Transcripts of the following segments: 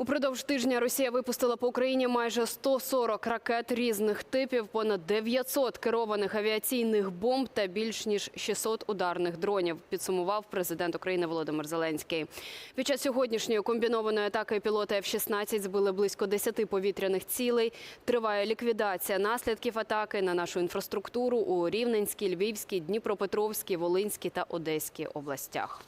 Упродовж тижня Росія випустила по Україні майже 140 ракет різних типів, понад 900 керованих авіаційних бомб та більш ніж 600 ударних дронів. Підсумував президент України Володимир Зеленський. Під час сьогоднішньої комбінованої атаки пілоти F-16 збили близько 10 повітряних цілей. Триває ліквідація наслідків атаки на нашу інфраструктуру у Рівненській, Львівській, Дніпропетровській, Волинській та Одеській областях.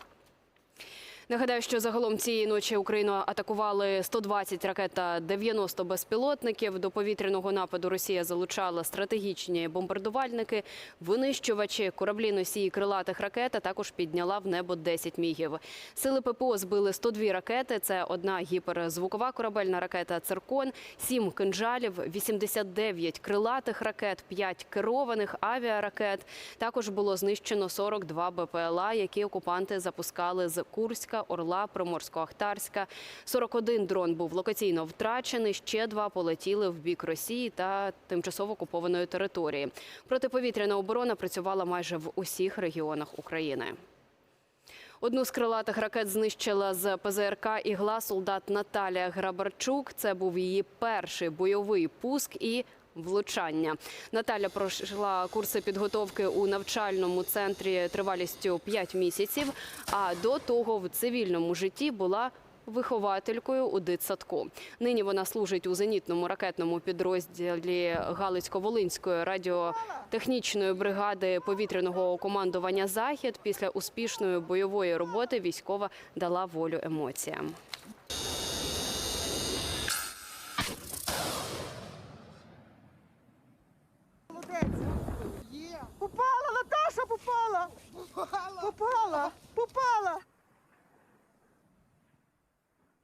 Нагадаю, що загалом цієї ночі Україну атакували 120 ракет та 90 безпілотників. До повітряного нападу Росія залучала стратегічні бомбардувальники, винищувачі, кораблі носії крилатих ракет, а також підняла в небо 10 мігів. Сили ППО збили 102 ракети. Це одна гіперзвукова корабельна ракета «Циркон», 7 кинжалів, 89 крилатих ракет, 5 керованих авіаракет. Також було знищено 42 БПЛА, які окупанти запускали з Курська, Орла, Приморсько-Ахтарська. 41 дрон був локаційно втрачений. Ще два полетіли в бік Росії та тимчасово окупованої території. Протиповітряна оборона працювала майже в усіх регіонах України. Одну з крилатих ракет знищила з ПЗРК ігла солдат Наталія Грабарчук. Це був її перший бойовий пуск і влучання. Наталя пройшла курси підготовки у навчальному центрі тривалістю 5 місяців. А до того в цивільному житті була вихователькою у дитсадку. Нині вона служить у зенітному ракетному підрозділі Галицько-Волинської радіотехнічної бригади повітряного командування Захід. Після успішної бойової роботи військова дала волю емоціям. Попала, Наташа, попала! Попала! Попала!